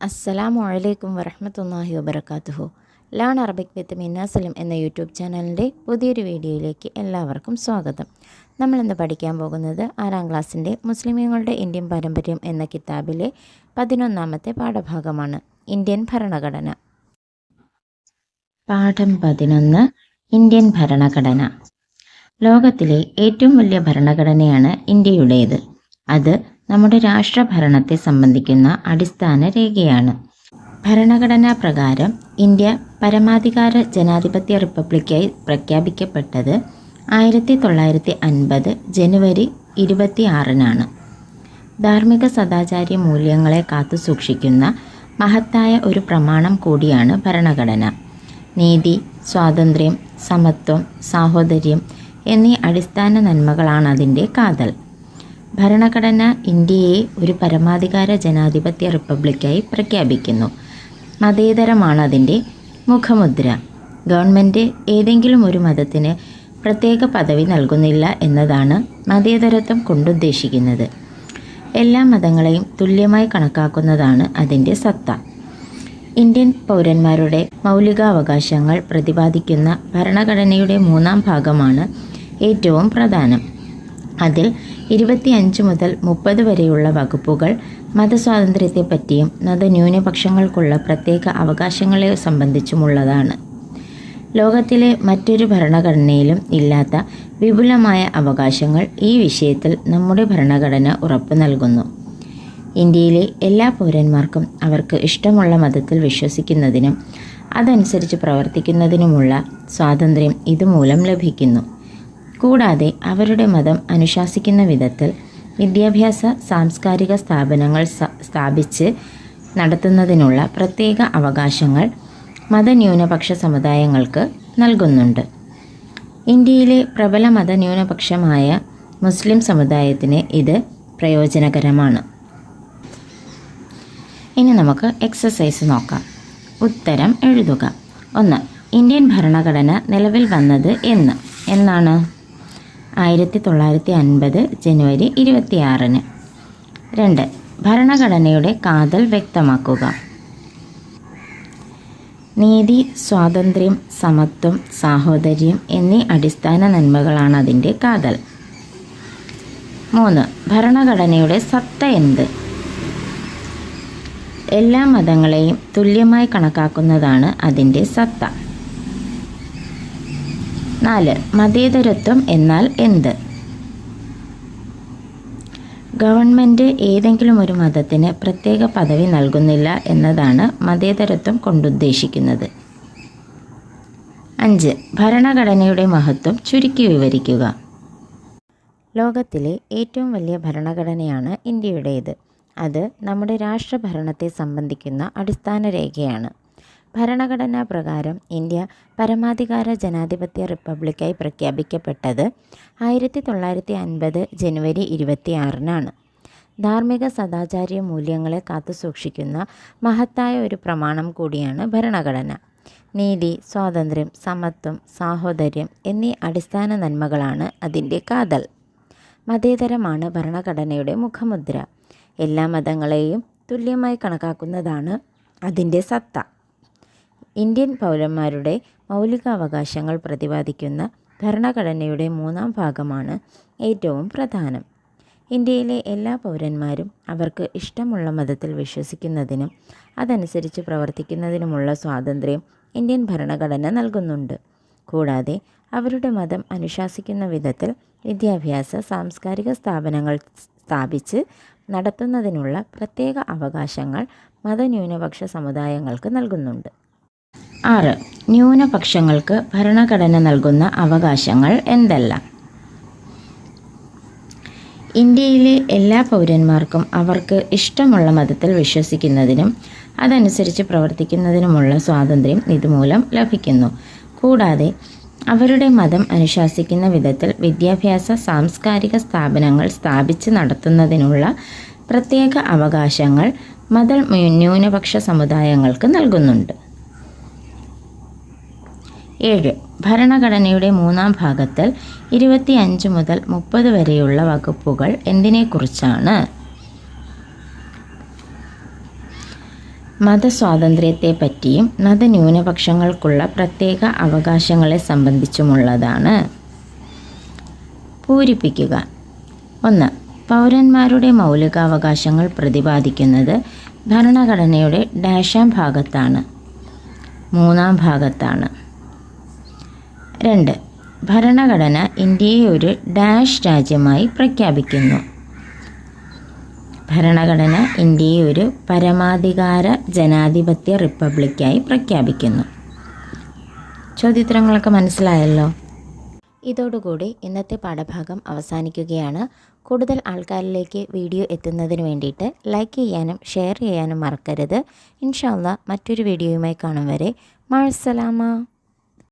അസ്സലാമു അലൈക്കും വറഹമത്തല്ലാഹി വബർക്കാത്തുഹു ലേൺ അറബിക് വിത്ത് മിന്നാസലം എന്ന യൂട്യൂബ് ചാനലിന്റെ പുതിയൊരു വീഡിയോയിലേക്ക് എല്ലാവർക്കും സ്വാഗതം. നമ്മളിന്ന് പഠിക്കാൻ പോകുന്നത് ആറാം ക്ലാസ്സിന്റെ മുസ്ലിമീങ്ങളുടെ ഇന്ത്യൻ പാരമ്പര്യം എന്ന കിതാബിലെ പതിനൊന്നാമത്തെ പാഠഭാഗമാണ് ഇന്ത്യൻ ഭരണഘടന. പാഠം പതിനൊന്ന് ഇന്ത്യൻ ഭരണഘടന. ലോകത്തിലെ ഏറ്റവും വലിയ ഭരണഘടനയാണ് ഇന്ത്യയുടേത്. അത് നമ്മുടെ രാഷ്ട്രഭരണത്തെ സംബന്ധിക്കുന്ന അടിസ്ഥാന രേഖയാണ്. ഭരണഘടനാ പ്രകാരം ഇന്ത്യ പരമാധികാര ജനാധിപത്യ റിപ്പബ്ലിക്കായി പ്രഖ്യാപിക്കപ്പെട്ടത് ആയിരത്തി തൊള്ളായിരത്തി അൻപത് ജനുവരി ഇരുപത്തി ആറിനാണ് ധാർമ്മിക സദാചാര്യ മൂല്യങ്ങളെ കാത്തുസൂക്ഷിക്കുന്ന മഹത്തായ ഒരു പ്രമാണം കൂടിയാണ് ഭരണഘടന. നീതി സ്വാതന്ത്ര്യം സമത്വം സാഹോദര്യം എന്നീ അടിസ്ഥാന നന്മകളാണ് അതിന്റെ കാതൽ. ഭരണഘടന ഇന്ത്യയെ ഒരു പരമാധികാര ജനാധിപത്യ റിപ്പബ്ലിക്കായി പ്രഖ്യാപിക്കുന്നു. മതേതരമാണ് അതിന്റെ മുഖമുദ്ര. ഗവൺമെന്റ് ഏതെങ്കിലും ഒരു മതത്തിന് പ്രത്യേക പദവി നൽകുന്നില്ല എന്നതാണ് മതേതരത്വം കൊണ്ടുദ്ദേശിക്കുന്നത്. എല്ലാ മതങ്ങളെയും തുല്യമായി കണക്കാക്കുന്നതാണ് അതിന്റെ സത്ത. ഇന്ത്യൻ പൗരന്മാരുടെ മൗലികാവകാശങ്ങൾ പ്രതിപാദിക്കുന്ന ഭരണഘടനയുടെ മൂന്നാം ഭാഗമാണ് ഏറ്റവും പ്രധാനം. അതിൽ ഇരുപത്തിയഞ്ച് മുതൽ മുപ്പത് വരെയുള്ള വകുപ്പുകൾ മതസ്വാതന്ത്ര്യത്തെപ്പറ്റിയും മതന്യൂനപക്ഷങ്ങൾക്കുള്ള പ്രത്യേക അവകാശങ്ങളെ സംബന്ധിച്ചുമുള്ളതാണ്. ലോകത്തിലെ മറ്റൊരു ഭരണഘടനയിലും ഇല്ലാത്ത വിപുലമായ അവകാശങ്ങൾ ഈ വിഷയത്തിൽ നമ്മുടെ ഭരണഘടന ഉറപ്പു നൽകുന്നു. ഇന്ത്യയിലെ എല്ലാ പൗരന്മാർക്കും അവർക്ക് ഇഷ്ടമുള്ള മതത്തിൽ വിശ്വസിക്കുന്നതിനും അതനുസരിച്ച് പ്രവർത്തിക്കുന്നതിനുമുള്ള സ്വാതന്ത്ര്യം ഇതുമൂലം ലഭിക്കുന്നു. കൂടാതെ അവരുടെ മതം അനുശാസിക്കുന്ന വിധത്തിൽ വിദ്യാഭ്യാസ സാംസ്കാരിക സ്ഥാപനങ്ങൾ സ്ഥാപിച്ച് നടത്തുന്നതിനുള്ള പ്രത്യേക അവകാശങ്ങൾ മതന്യൂനപക്ഷ സമുദായങ്ങൾക്ക് നൽകുന്നുണ്ട്. ഇന്ത്യയിലെ പ്രബല മതന്യൂനപക്ഷമായ മുസ്ലിം സമുദായത്തിന് ഇത് പ്രയോജനകരമാണ്. ഇനി നമുക്ക് എക്സസൈസ് നോക്കാം. ഉത്തരം എഴുതുക. ഒന്ന് ഇന്ത്യൻ ഭരണഘടന നിലവിൽ വന്നത് എന്ന്. എന്നാണ്? ആയിരത്തി തൊള്ളായിരത്തി അൻപത് ജനുവരി ഇരുപത്തിയാറിന്. രണ്ട് ഭരണഘടനയുടെ കാതൽ വ്യക്തമാക്കുക. നീതി സ്വാതന്ത്ര്യം സമത്വം സാഹോദര്യം എന്നീ അടിസ്ഥാന നന്മകളാണ് അതിന്റെ കാതൽ. മൂന്ന് ഭരണഘടനയുടെ സത്ത എന്ത്? എല്ലാ മതങ്ങളെയും തുല്യമായി കണക്കാക്കുന്നതാണ് അതിന്റെ സത്ത. നാല്. മതേതരത്വം എന്നാൽ എന്ത്? ഗവൺമെന്റ് ഏതെങ്കിലും ഒരു മതത്തിന് പ്രത്യേക പദവി നൽകുന്നില്ല എന്നതാണ് മതേതരത്വം കൊണ്ടുദ്ദേശിക്കുന്നത്. അഞ്ച്. ഭരണഘടനയുടെ മഹത്വം ചുരുക്കി വിവരിക്കുക. ലോകത്തിലെ ഏറ്റവും വലിയ ഭരണഘടനയാണ് ഇന്ത്യയുടേത്. അത് നമ്മുടെ രാഷ്ട്രഭരണത്തെ സംബന്ധിക്കുന്ന അടിസ്ഥാന രേഖയാണ് ഭരണഘടനാ പ്രകാരം ഇന്ത്യ പരമാധികാര ജനാധിപത്യ റിപ്പബ്ലിക്കായി പ്രഖ്യാപിക്കപ്പെട്ടത് ആയിരത്തി തൊള്ളായിരത്തി അൻപത് ജനുവരി ഇരുപത്തിയാറിനാണ്. ധാർമ്മിക സദാചാര്യ മൂല്യങ്ങളെ കാത്തുസൂക്ഷിക്കുന്ന മഹത്തായ ഒരു പ്രമാണം കൂടിയാണ് ഭരണഘടന. നീതി സ്വാതന്ത്ര്യം സമത്വം സാഹോദര്യം എന്നീ അടിസ്ഥാന നന്മകളാണ് അതിന്റെ കാതൽ. മതേതരമാണ് ഭരണഘടനയുടെ മുഖമുദ്ര. എല്ലാ മതങ്ങളെയും തുല്യമായി കണക്കാക്കുന്നതാണ് അതിന്റെ സത്ത. ഇന്ത്യൻ പൗരന്മാരുടെ മൗലികാവകാശങ്ങൾ പ്രതിപാദിക്കുന്ന ഭരണഘടനയുടെ മൂന്നാം ഭാഗമാണ് ഏറ്റവും പ്രധാനം. ഇന്ത്യയിലെ എല്ലാ പൗരന്മാരും അവർക്ക് ഇഷ്ടമുള്ള മതത്തിൽ വിശ്വസിക്കുന്നതിനും അതനുസരിച്ച് പ്രവർത്തിക്കുന്നതിനുമുള്ള സ്വാതന്ത്ര്യം ഇന്ത്യൻ ഭരണഘടന നൽകുന്നുണ്ട്. കൂടാതെ അവരുടെ മതം അനുശാസിക്കുന്ന വിധത്തിൽ വിദ്യാഭ്യാസ സാംസ്കാരിക സ്ഥാപനങ്ങൾ സ്ഥാപിച്ച് നടത്തുന്നതിനുള്ള പ്രത്യേക അവകാശങ്ങൾ മതന്യൂനപക്ഷ സമുദായങ്ങൾക്ക് നൽകുന്നുണ്ട്. ആറ്. ന്യൂനപക്ഷങ്ങൾക്ക് ഭരണഘടന നൽകുന്ന അവകാശങ്ങൾ എന്തെല്ലാം? ഇന്ത്യയിലെ എല്ലാ പൗരന്മാർക്കും അവർക്ക് ഇഷ്ടമുള്ള മതത്തിൽ വിശ്വസിക്കുന്നതിനും അതനുസരിച്ച് പ്രവർത്തിക്കുന്നതിനുമുള്ള സ്വാതന്ത്ര്യം ഇതുമൂലം ലഭിക്കുന്നു. കൂടാതെ അവരുടെ മതം അനുശാസിക്കുന്ന വിധത്തിൽ വിദ്യാഭ്യാസ സാംസ്കാരിക സ്ഥാപനങ്ങൾ സ്ഥാപിച്ച് നടത്തുന്നതിനുള്ള പ്രത്യേക അവകാശങ്ങൾ മത ന്യൂനപക്ഷ സമുദായങ്ങൾക്ക് നൽകുന്നുണ്ട്. ഏഴ്. ഭരണഘടനയുടെ മൂന്നാം ഭാഗത്തിൽ ഇരുപത്തിയഞ്ച് മുതൽ മുപ്പത് വരെയുള്ള വകുപ്പുകൾ എന്തിനെക്കുറിച്ചാണ്? മതസ്വാതന്ത്ര്യത്തെ പറ്റിയും മതന്യൂനപക്ഷങ്ങൾക്കുള്ള പ്രത്യേക അവകാശങ്ങളെ സംബന്ധിച്ചുമുള്ളതാണ്. പൂരിപ്പിക്കുക. ഒന്ന്. പൗരന്മാരുടെ മൗലികാവകാശങ്ങൾ പ്രതിപാദിക്കുന്നത് ഭരണഘടനയുടെ ഡാഷാം ഭാഗത്താണ്. മൂന്നാം ഭാഗത്താണ്. രണ്ട്. ഭരണഘടന ഇന്ത്യയെ ഒരു ഡാഷ് രാജ്യമായി പ്രഖ്യാപിക്കുന്നു. ഭരണഘടന ഇന്ത്യയെ ഒരു പരമാധികാര ജനാധിപത്യ റിപ്പബ്ലിക്കായി പ്രഖ്യാപിക്കുന്നു. ചോദ്യോത്തരങ്ങളൊക്കെ മനസ്സിലായല്ലോ? ഇതോടുകൂടി ഇന്നത്തെ പാഠഭാഗം അവസാനിക്കുകയാണ്. കൂടുതൽ ആൾക്കാരിലേക്ക് വീഡിയോ എത്തുന്നതിന് വേണ്ടിയിട്ട് ലൈക്ക് ചെയ്യാനും ഷെയർ ചെയ്യാനും മറക്കരുത്. ഇൻഷാല്ല മറ്റൊരു വീഡിയോയുമായി കാണും വരെ. മഴസലാമ